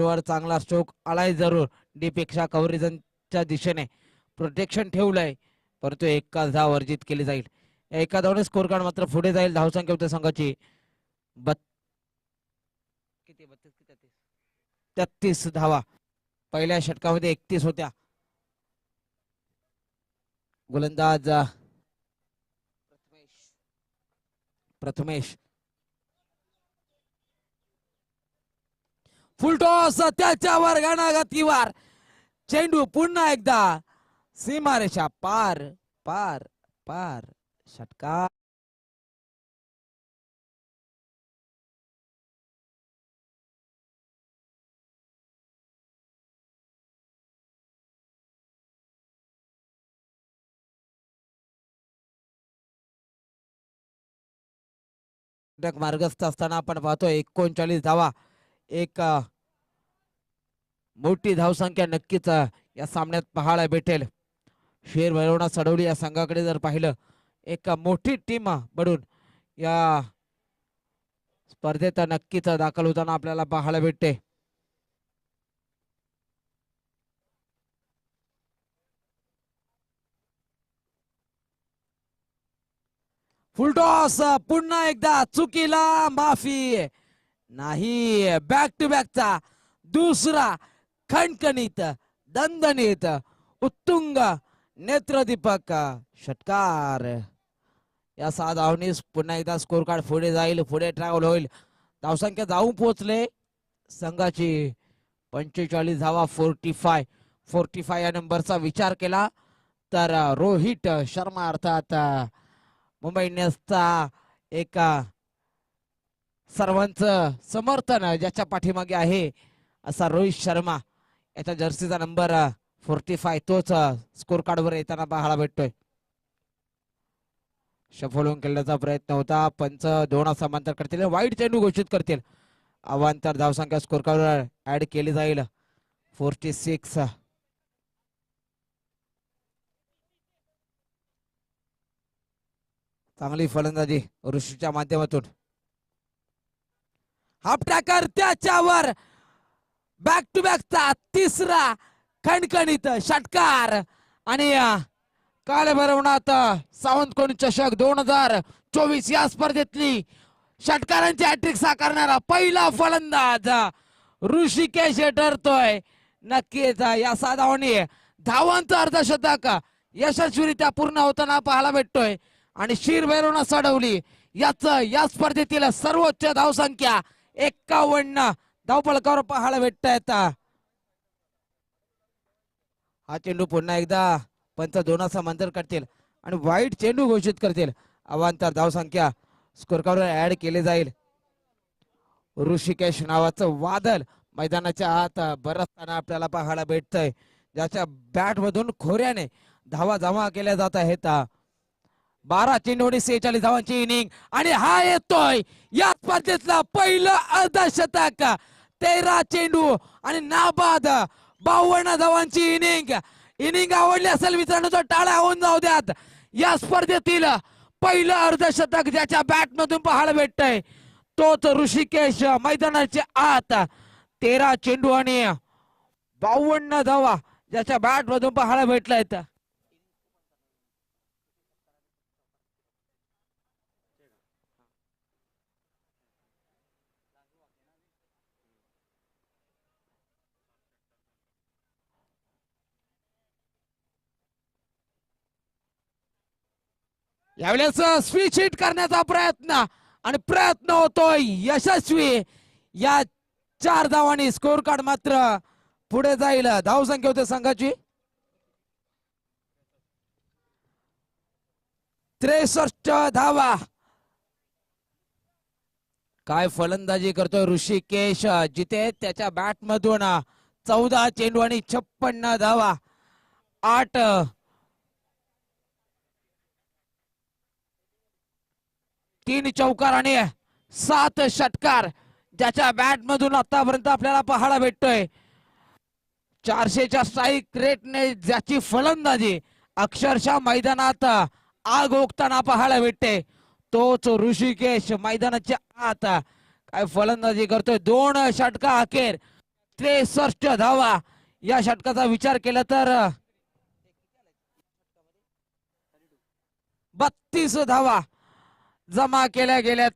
वर चांगला स्ट्रोक आलाय जरूर. डी पेक्षा कव्हरेजच्या दिशेने प्रोटेक्शन ठेवलंय. परंतु एका धाव अर्जित केली जाईल. एका धावने स्कोर कार्ड मात्र पुढे जाईल. धावसंख्या होत्या संघाची बत किती? बत्तीस तेहतीस? तेहतीस धावा. पहिल्या षटकामध्ये एकतीस होत्या. गोलंदाज प्रथमेश. प्रथमेश. फुलटॉस त्याच्यावर गणागतीवर चेंडू पुन्हा एकदा सीमारेषा पार पार पार. षटकार मार्गस्थ असताना आपण पाहतो एकोणचाळीस धावा. एक मोठी धावसंख्या नक्कीच या सामन्यात पाहायला भेटेल. शेर भैरवना सडवली या संघाकडे जर पाहिलं एक मोठी टीम बनून या स्पर्धेत नक्कीच दाखल होताना आपल्याला पाहायला भेटते. फुलटॉस पुन्हा एकदा चुकीला माफी. नाही. बॅक टू बॅकचा दुसरा खणखणीत दणदणीत उत्तुंग नेत्रदीपक षटकार. या सहा धावनीस पुन्हा एकदा स्कोर कार्ड पुढे जाईल पुढे ट्रॅव्हल होईल. धावसंख्या जाऊन पोहोचले. संघाची पंचेचाळीस धावा फोर्टी फाय फोर्टी फाय या नंबरचा विचार केला. तर रोहित शर्मा अर्थात मुंबई इंडियन्सचा एका सर्वांचं समर्थन ज्याच्या पाठीमागे आहे असा रोहित शर्मा. याचा जर्सीचा नंबर फोर्टी फाय तोच स्कोर कार्डवर येताना पाहायला भेटतोय. शफलून खेळण्याचा प्रयत्न होता. पंच दोन समांतर करतील. वाईट चेंडू घोषित करतील. अवांतर धावसंख्या स्कोर कार्डवर ऍड केली जाईल. फोर्टी सिक्स चांगली फलंदाजी ऋषीच्या माध्यमातून. हाफ त्याच्यावर बॅक टू बॅकचा तिसरा खणखणीत षटकार. आणि अ, काल भरवणात सावंत कोणी चषक दोन हजार चोवीस या स्पर्धेतली षटकारांची हॅट्रिक साकारणारा पहिला फलंदाज ऋषिकेश ठरतोय. नक्कीच या साधावणी धावांचं अर्धशतक यशस्वीरित्या पूर्ण होताना पाहायला भेटतोय. आणि शिर भैरवणा सडवली. याच या स्पर्धेतील सर्वोच्च धावसंख्या एक्कावन्न धावपळकावर पाहायला भेटतायत. हा चेंडू पुन्हा एकदा पंच दोनाचा मंतर करतील आणि वाईट चेंडू घोषित करतील. अवांतर धावसंख्या स्कोरकावर ऍड केले जाईल. ऋषिकेश नावाचं वादळ मैदानाच्या आत बरसताना आपल्याला पाहायला भेटतंय. ज्याच्या बॅट मधून खोऱ्याने धावा जमा केल्या जात आहेत. बारा चेंडूने सेहेचाळीस धावांची इनिंग आणि हा येतोय. या स्पर्धेतला पहिलं अर्धशतक. तेरा चेंडू आणि नाबाद बावन्न धावांची इनिंग. इनिंग आवडली असेल मित्रांनो तर टाळ्या होऊन जाऊ द्यात. या स्पर्धेतील पहिलं अर्धशतक ज्याच्या बॅट मधून पाहायला भेटतय तोच ऋषिकेश मैदानाच्या आत. तेरा चेंडू आणि बावन्न धावा ज्याच्या बॅट मधून पाहायला भेटलायत. यावेळेस स्विच हिट करण्याचा प्रयत्न आणि प्रयत्न होतोय यशस्वी. या चार धावांनी स्कोर कार्ड मात्र पुढे जाईल. धाव संख्या होते संघाची. त्रेसष्ट धावा. काय फलंदाजी करतोय ऋषिकेश. जिथे त्याच्या बॅट मधून चौदा चेंडू आणि छप्पन्न धावा. आठ तीन चौकार आणि सात षटकार. ज्याच्या बॅट मधून आतापर्यंत आपल्याला पाहायला भेटतोय. चारशेच्या स्ट्राईक रेटने ज्याची फलंदाजी अक्षरशः मैदानात आग ओकताना पाहायला भेटते. तोच ऋषिकेश मैदानाच्या आत काय फलंदाजी करतोय. दोन षटका अखेर. त्रेसष्ट धावा. या षटकाचा विचार केला तर बत्तीस धावा. जमा केल्या गेल्या